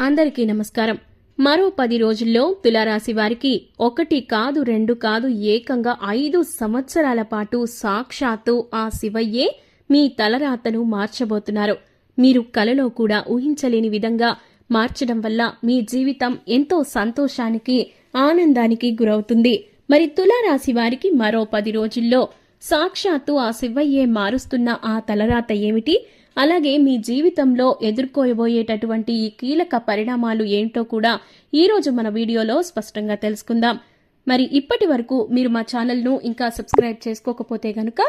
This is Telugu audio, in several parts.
అందరికీ నమస్కారం. మరో పది రోజుల్లో తులారాశి వారికి ఒకటి కాదు రెండు కాదు ఏకంగా ఐదు సంవత్సరాల పాటు సాక్షాత్తు ఆ శివయ్యే మీ తలరాతను మార్చబోతున్నారు. మీరు కలలో కూడా ఊహించలేని విధంగా మార్చడం వల్ల మీ జీవితం ఎంతో సంతోషానికి ఆనందానికి గురవుతుంది. మరి తులారాశి వారికి మరో పది రోజుల్లో సాక్షాత్తు ఆ శివయ్యే మారుస్తున్న ఆ తలరాత ఏమిటి? అలాగే మీ జీవితంలో ఎదుర్కోబోయేటటువంటి ఈ కీలక పరిణామాలు ఏంటో కూడా ఈరోజు మన వీడియోలో స్పష్టంగా తెలుసుకుందాం. మరి ఇప్పటి వరకు మీరు మా ఛానల్ను ఇంకా సబ్స్క్రైబ్ చేసుకోకపోతే గనుక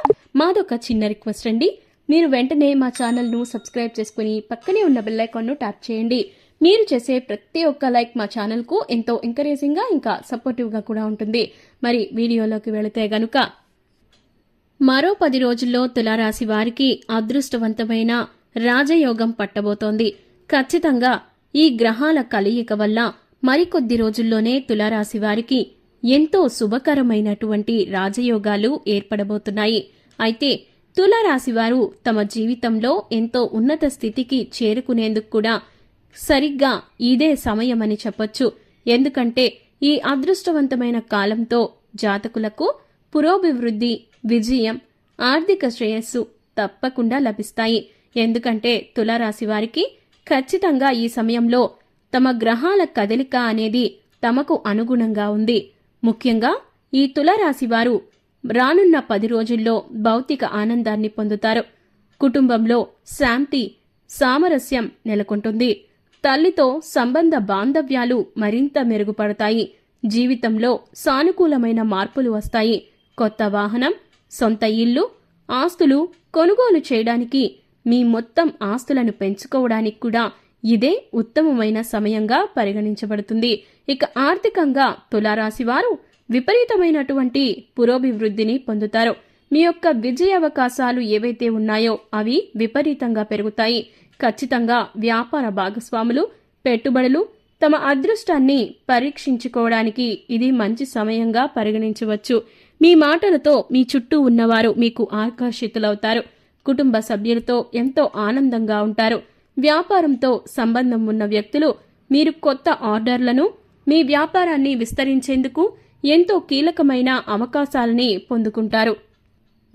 మాదొక చిన్న రిక్వెస్ట్ అండి. మీరు వెంటనే మా ఛానల్ను సబ్స్క్రైబ్ చేసుకుని పక్కనే ఉన్న బెల్లైకాన్ను ట్యాప్ చేయండి. మీరు చేసే ప్రతి ఒక్క లైక్ మా ఛానల్కు ఎంతో ఎంకరేజింగ్గా ఇంకా సపోర్టివ్గా కూడా ఉంటుంది. మరి వీడియోలోకి వెళితే గనుక మరో పది రోజుల్లో తులారాశి వారికి అదృష్టవంతమైన రాజయోగం పట్టబోతోంది. ఖచ్చితంగా ఈ గ్రహాల కలయిక వల్ల మరికొద్ది రోజుల్లోనే తులారాశి వారికి ఎంతో శుభకరమైనటువంటి రాజయోగాలు ఏర్పడబోతున్నాయి. అయితే తులారాశి వారు తమ జీవితంలో ఎంతో ఉన్నత స్థితికి చేరుకునేందుకు కూడా సరిగ్గా ఇదే సమయమని చెప్పొచ్చు. ఎందుకంటే ఈ అదృష్టవంతమైన కాలంతో జాతకులకు పురోభివృద్ధి విజయం ఆర్థిక శ్రేయస్సు తప్పకుండా లభిస్తాయి. ఎందుకంటే తులారాశి వారికి ఖచ్చితంగా ఈ సమయంలో తమ గ్రహాల కదలిక అనేది తమకు అనుగుణంగా ఉంది. ముఖ్యంగా ఈ తులారాశి వారు రానున్న పది రోజుల్లో భౌతిక ఆనందాన్ని పొందుతారు. కుటుంబంలో శాంతి సామరస్యం నెలకొంటుంది. తల్లితో సంబంధ బాంధవ్యాలు మరింత మెరుగుపడతాయి. జీవితంలో సానుకూలమైన మార్పులు వస్తాయి. కొత్త వాహనం సొంత ఇల్లు ఆస్తులు కొనుగోలు చేయడానికి మీ మొత్తం ఆస్తులను పెంచుకోవడానికి కూడా ఇదే ఉత్తమమైన సమయంగా పరిగణించబడుతుంది. ఇక ఆర్థికంగా తులారాశి వారు విపరీతమైనటువంటి పురోభివృద్ధిని పొందుతారు. మీ యొక్క విజయ అవకాశాలు ఏవైతే ఉన్నాయో అవి విపరీతంగా పెరుగుతాయి. ఖచ్చితంగా వ్యాపార భాగస్వాములు పెట్టుబడులు తమ అదృష్టాన్ని పరీక్షించుకోవడానికి ఇది మంచి సమయంగా పరిగణించవచ్చు. మీ మాటలతో మీ చుట్టూ ఉన్నవారు మీకు ఆకర్షితులవుతారు. కుటుంబ సభ్యులతో ఎంతో ఆనందంగా ఉంటారు. వ్యాపారంతో సంబంధం ఉన్న వ్యక్తులు మీరు కొత్త ఆర్డర్లను మీ వ్యాపారాన్ని విస్తరించేందుకు ఎంతో కీలకమైన అవకాశాలని పొందుకుంటారు.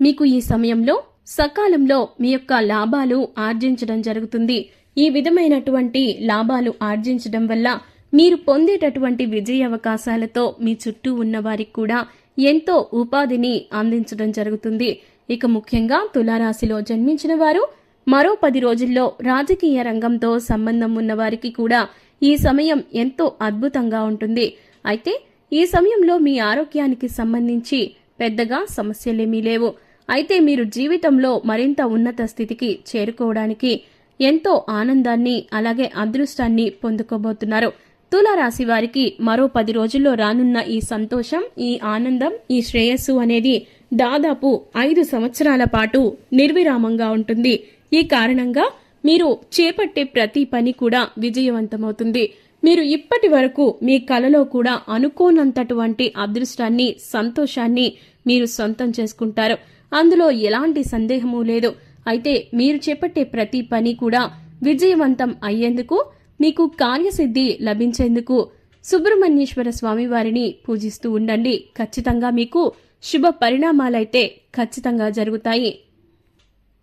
మీకు ఈ సమయంలో సకాలంలో మీ యొక్క లాభాలు ఆర్జించడం జరుగుతుంది. ఈ విధమైనటువంటి లాభాలు ఆర్జించడం వల్ల మీరు పొందేటటువంటి విజయ అవకాశాలతో మీ చుట్టూ ఉన్నవారికి కూడా ఎంతో ఉపాధిని అందించడం జరుగుతుంది. ఇక ముఖ్యంగా తులారాశిలో జన్మించిన వారు మరో పది రోజుల్లో రాజకీయ రంగంతో సంబంధం ఉన్న వారికి కూడా ఈ సమయం ఎంతో అద్భుతంగా ఉంటుంది. అయితే ఈ సమయంలో మీ ఆరోగ్యానికి సంబంధించి పెద్దగా సమస్యలేమీ లేవు. అయితే మీరు జీవితంలో మరింత ఉన్నత స్థితికి చేరుకోవడానికి ఎంతో ఆనందాన్ని అలాగే అదృష్టాన్ని పొందుకోబోతున్నారు. తులారాశి వారికి మరో పది రోజుల్లో రానున్న ఈ సంతోషం ఈ ఆనందం ఈ శ్రేయస్సు అనేది దాదాపు ఐదు సంవత్సరాల పాటు నిర్విరామంగా ఉంటుంది. ఈ కారణంగా మీరు చేపట్టే ప్రతి పని కూడా విజయవంతమవుతుంది. మీరు ఇప్పటి వరకు మీ కలలో కూడా అనుకోనంతటువంటి అదృష్టాన్ని సంతోషాన్ని మీరు సొంతం చేసుకుంటారు. అందులో ఎలాంటి సందేహము లేదు. అయితే మీరు చేపట్టే ప్రతి పని కూడా విజయవంతం అయ్యేందుకు మీకు కార్యసిద్ధి లభించేందుకు సుబ్రహ్మణ్యేశ్వర స్వామి వారిని పూజిస్తూ ఉండండి. ఖచ్చితంగా మీకు శుభ పరిణామాలైతే ఖచ్చితంగా జరుగుతాయి.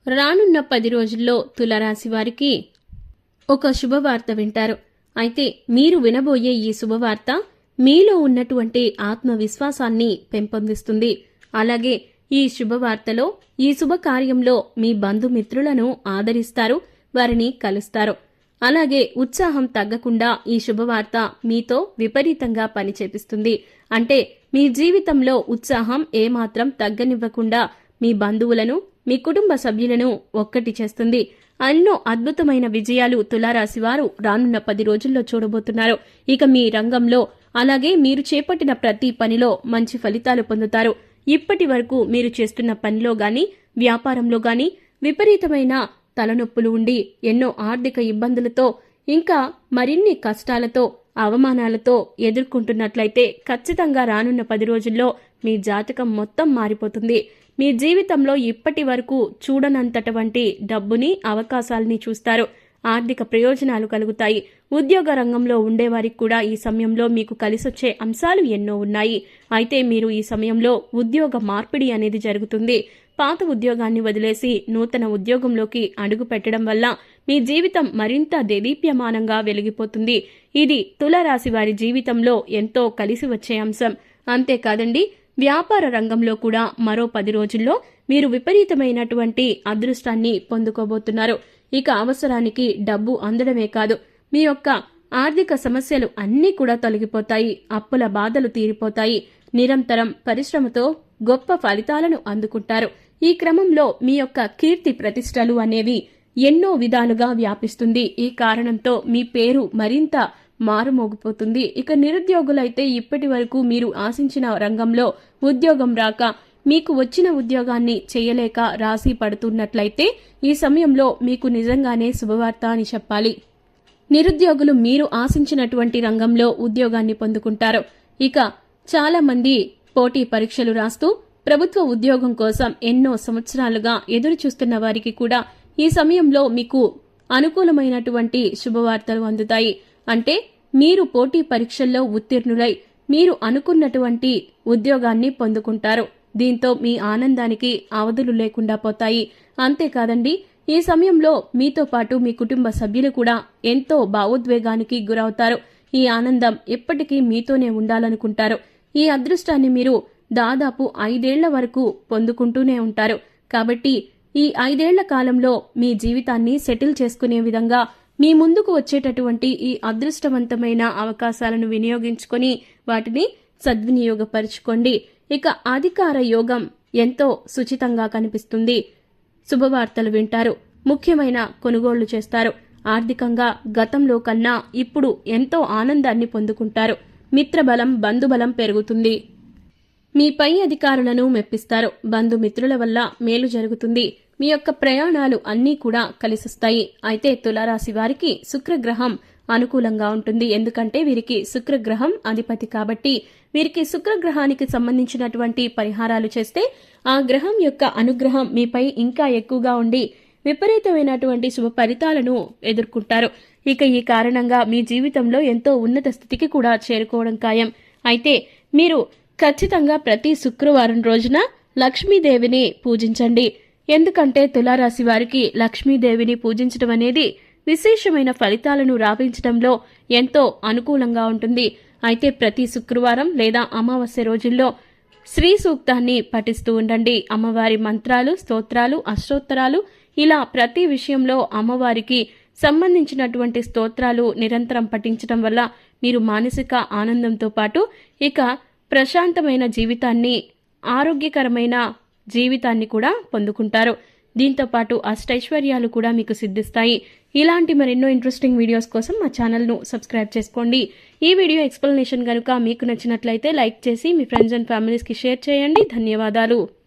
రానున్న పది రోజుల్లో తులరాశి వారికి ఒక శుభవార్త వింటారు. అయితే మీరు వినబోయే ఈ శుభవార్త మీలో ఉన్నటువంటి ఆత్మవిశ్వాసాన్ని పెంపొందిస్తుంది. అలాగే ఈ శుభవార్తలో ఈ శుభకార్యంలో మీ బంధుమిత్రులను ఆదరిస్తారు వారిని కలుస్తారు. అలాగే ఉత్సాహం తగ్గకుండా ఈ శుభవార్త మీతో విపరీతంగా పనిచేపిస్తుంది. అంటే మీ జీవితంలో ఉత్సాహం ఏమాత్రం తగ్గనివ్వకుండా మీ బంధువులను మీ కుటుంబ సభ్యులను ఒక్కటి చేస్తుంది. ఎన్నో అద్భుతమైన విజయాలు తులారాశి వారు రానున్న పది రోజుల్లో చూడబోతున్నారు. ఇక మీ రంగంలో అలాగే మీరు చేపట్టిన ప్రతి పనిలో మంచి ఫలితాలు పొందుతారు. ఇప్పటి వరకు మీరు చేస్తున్న పనిలో గాని వ్యాపారంలో గాని విపరీతమైన తలనొప్పులు ఉండి ఎన్నో ఆర్థిక ఇబ్బందులతో ఇంకా మరిన్ని కష్టాలతో అవమానాలతో ఎదుర్కొంటున్నట్లయితే ఖచ్చితంగా రానున్న పది రోజుల్లో మీ జాతకం మొత్తం మారిపోతుంది. మీ జీవితంలో ఇప్పటి వరకు చూడనంతటువంటి డబ్బుని అవకాశాలని చూస్తారు. ఆర్థిక ప్రయోజనాలు కలుగుతాయి. ఉద్యోగ రంగంలో ఉండేవారికి కూడా ఈ సమయంలో మీకు కలిసొచ్చే అంశాలు ఎన్నో ఉన్నాయి. అయితే మీరు ఈ సమయంలో ఉద్యోగ మార్పిడి అనేది జరుగుతుంది. పాత ఉద్యోగాన్ని వదిలేసి నూతన ఉద్యోగంలోకి అడుగు పెట్టడం వల్ల మీ జీవితం మరింత దేదీప్యమానంగా వెలిగిపోతుంది. ఇది తులరాశి వారి జీవితంలో ఎంతో కలిసి వచ్చే అంశం. అంతేకాదండి వ్యాపార రంగంలో కూడా మరో పది రోజుల్లో మీరు విపరీతమైనటువంటి అదృష్టాన్ని పొందుకోబోతున్నారు. ఇక అవసరానికి డబ్బు అందడమే కాదు మీ యొక్క ఆర్థిక సమస్యలు అన్నీ కూడా తొలగిపోతాయి అప్పుల బాధలు తీరిపోతాయి. నిరంతరం పరిశ్రమతో గొప్ప ఫలితాలను అందుకుంటారు. ఈ క్రమంలో మీ యొక్క కీర్తి ప్రతిష్టలు అనేవి ఎన్నో విధాలుగా వ్యాపిస్తుంది. ఈ కారణంతో మీ పేరు మరింత మారుమోగిపోతుంది. ఇక నిరుద్యోగులైతే ఇప్పటి వరకు మీరు ఆశించిన రంగంలో ఉద్యోగం రాక మీకు వచ్చిన ఉద్యోగాన్ని చేయలేక రాసి పడుతున్నట్లయితే ఈ సమయంలో మీకు నిజంగానే శుభవార్త అని చెప్పాలి. నిరుద్యోగులు మీరు ఆశించినటువంటి రంగంలో ఉద్యోగాన్ని పొందుకుంటారు. ఇక చాలా మంది పోటీ పరీక్షలు రాస్తూ ప్రభుత్వ ఉద్యోగం కోసం ఎన్నో సంవత్సరాలుగా ఎదురు చూస్తున్న వారికి కూడా ఈ సమయంలో మీకు అనుకూలమైనటువంటి శుభవార్తలు అందుతాయి. అంటే మీరు పోటీ పరీక్షల్లో ఉత్తీర్ణులై మీరు అనుకున్నటువంటి ఉద్యోగాన్ని పొందుకుంటారు. దీంతో మీ ఆనందానికి అవధులు లేకుండా పోతాయి. అంతేకాదండి ఈ సమయంలో మీతో పాటు మీ కుటుంబ సభ్యులు కూడా ఎంతో భావోద్వేగానికి గురవుతారు. ఈ ఆనందం ఎప్పటికీ మీతోనే ఉండాలనుకుంటారు. ఈ అదృష్టాన్ని మీరు దాదాపు ఐదేళ్ళ వరకు పొందుకుంటూనే ఉంటారు. కాబట్టి ఈ ఐదేళ్ళ కాలంలో మీ జీవితాన్ని సెటిల్ చేసుకునే విధంగా మీ ముందుకు వచ్చేటటువంటి ఈ అదృష్టవంతమైన అవకాశాలను వినియోగించుకొని వాటిని సద్వినియోగపరుచుకోండి. ఇక అధికార యోగం ఎంతో సుచితంగా కనిపిస్తుంది. శుభవార్తలు వింటారు. ముఖ్యమైన కొనుగోళ్ళు చేస్తారు. ఆర్థికంగా గతంలో కన్నా ఇప్పుడు ఎంతో ఆనందాన్ని పొందుకుంటారు. మిత్రబలం బంధుబలం పెరుగుతుంది. మీ పై అధికారులను మెప్పిస్తారు. బంధుమిత్రుల వల్ల మేలు జరుగుతుంది. మీ యొక్క ప్రయాణాలు అన్నీ కూడా కలిసొస్తాయి. అయితే తులారాశి వారికి శుక్రగ్రహం అనుకూలంగా ఉంటుంది. ఎందుకంటే వీరికి శుక్రగ్రహం అధిపతి కాబట్టి వీరికి శుక్రగ్రహానికి సంబంధించినటువంటి పరిహారాలు చేస్తే ఆ గ్రహం యొక్క అనుగ్రహం మీపై ఇంకా ఎక్కువగా ఉండి విపరీతమైనటువంటి శుభ ఫలితాలను ఎదుర్కొంటారు. ఇక ఈ కారణంగా మీ జీవితంలో ఎంతో ఉన్నత స్థితికి కూడా చేరుకోవడం ఖాయం. అయితే మీరు ఖచ్చితంగా ప్రతి శుక్రవారం రోజున లక్ష్మీదేవిని పూజించండి. ఎందుకంటే తులారాశి వారికి లక్ష్మీదేవిని పూజించడం అనేది విశేషమైన ఫలితాలను రావించడంలో ఎంతో అనుకూలంగా ఉంటుంది. అయితే ప్రతి శుక్రవారం లేదా అమావాస్య రోజుల్లో శ్రీ సూక్తాన్ని పఠిస్తూ ఉండండి. అమ్మవారి మంత్రాలు స్తోత్రాలు అష్టోత్తరాలు ఇలా ప్రతి విషయంలో అమ్మవారికి సంబంధించినటువంటి స్తోత్రాలు నిరంతరం పఠించడం వల్ల మీరు మానసిక ఆనందంతో పాటు ఇక ప్రశాంతమైన జీవితాన్ని ఆరోగ్యకరమైన జీవితాన్ని కూడా పొందుకుంటారు. దీంతో పాటు అష్టైశ్వర్యాలు కూడా మీకు సిద్ధిస్తాయి. ఇలాంటి మరెన్నో ఇంట్రెస్టింగ్ వీడియోస్ కోసం మా ఛానల్ను సబ్స్క్రైబ్ చేసుకోండి. ఈ వీడియో ఎక్స్ప్లెనేషన్ కనుక మీకు నచ్చినట్లయితే లైక్ చేసి మీ ఫ్రెండ్స్ అండ్ ఫ్యామిలీస్కి షేర్ చేయండి. ధన్యవాదాలు.